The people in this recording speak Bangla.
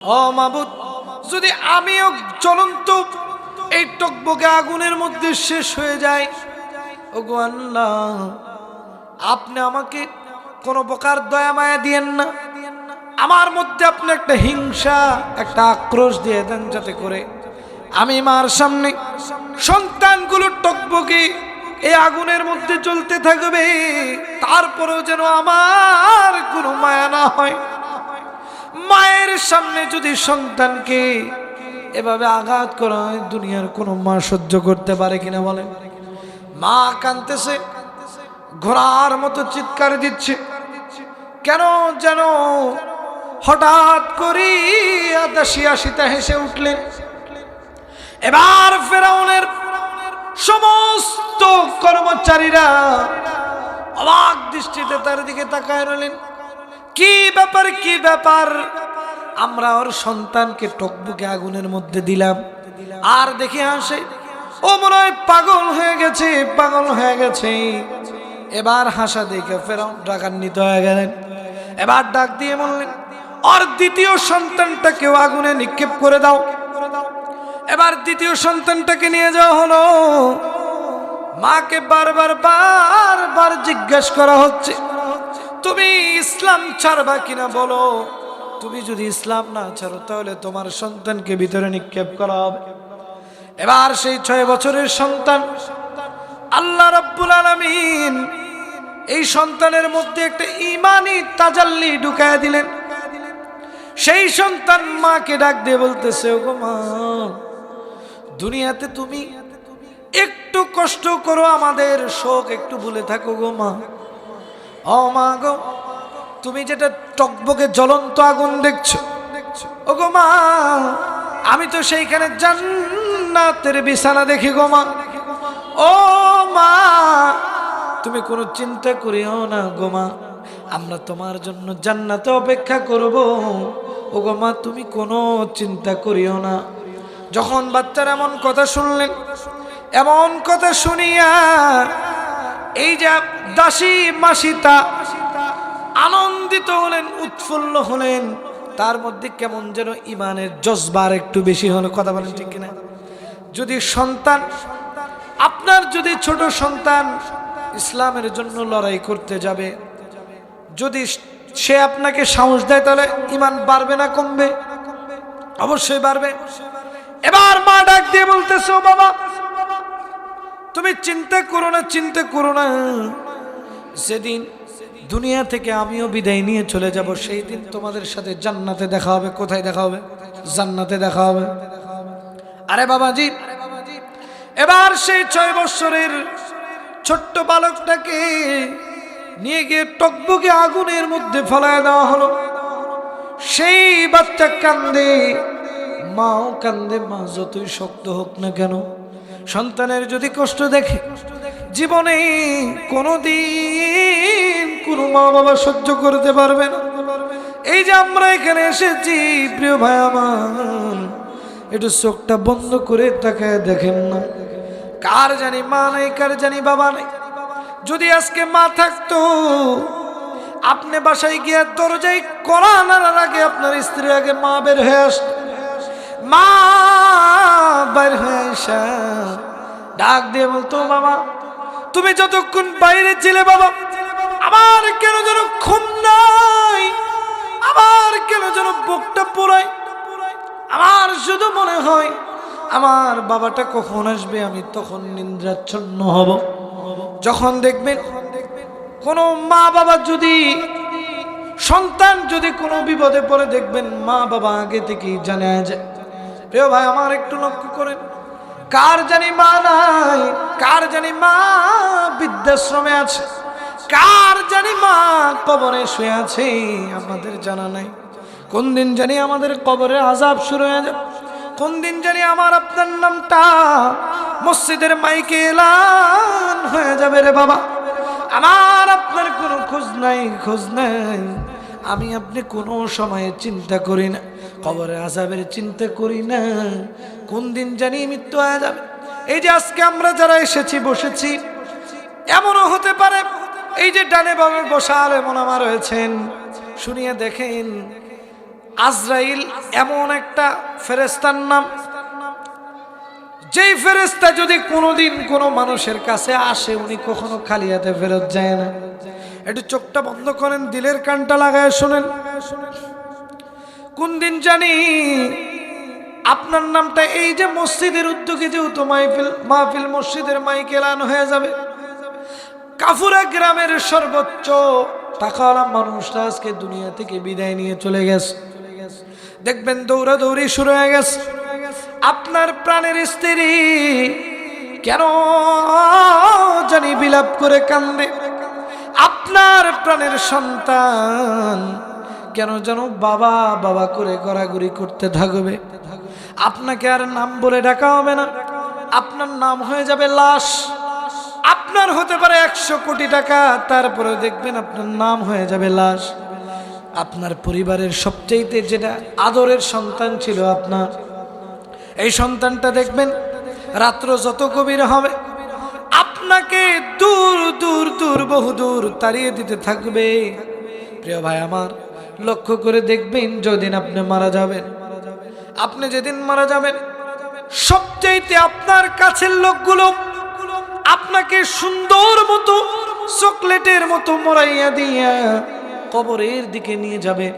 ও যদি আমিও চলন্ত এই টকবকে আগুনের মধ্যে শেষ হয়ে যায়। ওগো আল্লাহ, আপনি আমাকে কোনো প্রকার দয়া মায়া দিয়েন না। আমার মধ্যে আপনি একটা হিংসা, একটা আক্রোশ দিয়ে দেন যাতে করে আমি মার সামনে সন্তানগুলো টকবকে এই আগুনের মধ্যে চলতে থাকবে, তারপরেও যেন আমার কোনো মায়া না হয়। মায়ের সামনে যদি সন্তানকে এভাবে আঘাত করা হয়, দুনিয়ার কোনো মা সহ্য করতে পারে কিনা বলে মা কানতেছে ঘোড়ার মতো চিৎকার দিচ্ছে। কেন যেন হঠাৎ করি দাসী আসিতে হেসে উঠলেন। এবার ফেরাউনের সমস্ত কর্মচারীরা অবাক দৃষ্টিতে তার দিকে তাকায় রইলেন। কি ব্যাপার কি ব্যাপার? আমরা ওর সন্তানকে টকবুকে আগুনের মধ্যে দিলাম। আর দেখে আসে, ও মনে হয় পাগল হয়ে গেছে, পাগল হয়ে গেছে। এবার হাসা দেখে ফেরাও ডাকান্বিত হয়ে গেলেন। এবার ডাক দিয়ে বললেন ওর দ্বিতীয় সন্তানটাকেও আগুনে নিক্ষেপ করে দাও। এবার দ্বিতীয় সন্তানটাকে নিয়ে যাওয়া হলো। মাকে বারবার বারবার জিজ্ঞেস করা হচ্ছে তুমি ইসলাম ছাড়বা কিনা বলো? তুমি যদি ইসলাম না ছাড়ো, তাহলে তোমার সন্তানকে ভিতরে নিক্ষেপ করা হবে। এবার সেই ছয় বছরের সন্তান, আল্লাহ রব্বুল আলমিন এই সন্তানের মধ্যে একটা ইমানি তাজাল্লি ঢুকায় দিলেন। সেই সন্তান মাকে ডাক দিয়ে বলতেছে, ওগো মা, দুনিয়াতে তুমি একটু কষ্ট করো, আমাদের শোক একটু ভুলে থাকো গো মা। মা গো, তুমি যেটা টকবকে জ্বলন্ত আগুন দেখছ ও গো মা, আমি তো সেইখানে জান্নাতের বিছানা দেখি গো মা। ও মা, তুমি কোনো চিন্তা করিও না গো মা, আমরা তোমার জন্য জান্নাতে অপেক্ষা করব। ও গো মা, তুমি কোনো চিন্তা করিও না। যখন বাচ্চার এমন কথা শুনলেন, এমন কথা শুনিয়া এই যে দাসী মাসিতা আনন্দিত হলেন, উৎফুল্ল হলেন, তার মধ্যে কেমন যেন ইমানের জজবার একটু বেশি হলো, কথা বলেন ঠিক কিনা? যদি সন্তান, আপনার যদি ছোট সন্তান ইসলামের জন্য লড়াই করতে যাবে, যদি সে আপনাকে সাহস দেয়, তাহলে ইমান বাড়বে না কমবে? অবশ্যই বাড়বে। এবার মা ডাক দিয়ে বলতেছে, "ও বাবা তুমি চিন্তা করো না, চিন্তা করো না। সেদিন দুনিয়া থেকে আমিও বিদায় নিয়ে চলে যাব, সেই দিন তোমাদের সাথে জান্নাতে দেখা হবে। কোথায় দেখা হবে? জান্নাতে দেখা হবে। আরে বাবাজি, এবার সেই ছয় বৎসরের ছোট্ট বালকটাকে নিয়ে গিয়ে টকবকে আগুনের মধ্যে ফেলায় দেওয়া হলো। সেই বাচ্চা কান্দে, মাও কান্দে, মা যতই শক্ত হোক না কেন সন্তানের যদি কষ্ট দেখে জীবনে কোনোদিন কোনো মা বাবা সহ্য করতে পারবে না। এই যে আমরা এখানে এসেছি, প্রিয় ভাই আমার, একটু চোখটা বন্ধ করে তাকে দেখেন না। কার জানি মা নাই, কার জানি বাবা নাই। যদি আজকে মা থাকতো, আপনি বাসায় গিয়ে দরজায় করা আনার আগে আপনার স্ত্রী আগে মা বের হয়ে আসত। মা ডাক দিয়ে বলতো বাবা, তুমি যতক্ষণ বাইরে ছিলে বাবা আমার কেন যেন ঘুম নাই? আমার কেন যেন বুকটা পুরাই আমার শুধু মনে হয়, আমার বাবাটা কখন আসবে? আমি তখন নিন্দ্রাচ্ছন্ন হব। যখন দেখবেন কোনো মা বাবা যদি, সন্তান যদি কোনো বিপদে পড়ে, দেখবেন মা বাবা আগে থেকেই জানা যায় প্রিয় ভাই, আমার একটু লক্ষ্য করেন। কার জানি মা নাই, কার জানি মা বৃদ্ধাশ্রমে আছে, কার জানি মা কবরে শুয়ে আছে, আমাদের জানা নাই। কোন দিন জানি আমাদের কবরে আজাব শুরু হয়ে যাবে। কোন দিন জানি আমার আপনার নামটা মসজিদের মাইকে এলান হয়ে যাবে রে বাবা। আমার আপনার কোনো খোঁজ নাই খোঁজ নাই। আমি আপনি কোনো সময়ে চিন্তা করি না। কবরে আজাবের চিন্তা করি না। কোন দিন জানি মৃত্যু হয়ে যাবে। এই যে আজকে আমরা যারা এসেছি, বসেছি, এমনও হতে পারে এই যে ডানে বামে বসা এমন আমার রয়েছেন, শুনিয়ে দেখেন আজরাইল এমন একটা ফেরেস্তার নাম। যেই ফেরেস্তা যদি কোনোদিন কোনো মানুষের কাছে আসে, উনি কখনো খালি হাতে ফেরত যায় না। একটু চোখটা বন্ধ করেন, দিলের কানটা লাগায় শোনেন। কোন দিন জানি আপনার নামটা এই যে মসজিদের উদ্যোগে যেহেতু মাহফিল মাহফিল মসজিদের মাইক হয়ে যাবে। কাফুরা গ্রামের সর্বোচ্চ টাকাওয়ালা মানুষরা আজকে দুনিয়া থেকে বিদায় নিয়ে চলে গেছে। দেখবেন দৌড়াদৌড়ি শুরু হয়ে গেছে। আপনার প্রাণের স্ত্রী কেন জানি বিলাপ করে কান্দে? আপনার প্রাণের সন্তান। কেন যেন বাবা বাবা করে গড়াগড়ি করতে থাকবে। আপনাকে আর নাম বলে ডাকা হবে না। আপনার নাম হয়ে যাবে লাশ। আপনার হতে পারে একশো কোটি টাকা, তারপরে দেখবেন আপনার নাম হয়ে যাবে লাশ। আপনার পরিবারের সবচেয়েতে যেটা আদরের সন্তান ছিল আপনার। এই সন্তানটা দেখবেন, রাত্র যত গভীর হবে আপনাকে দূর দূর দূর, বহু দূর তাড়িয়ে দিতে থাকবে। প্রিয় ভাই আমার, লক্ষ্য করে দেখবেন যেদিন আপনি মারা যাবেন, আপনি যেদিন মারা যাবেন, সবচাইতে আপনার কাছের লোকগুলো আপনাকে সুন্দর মতো চকলেটের মতো মরাইয়া দিয়া কবরের দিকে নিয়ে যাবে।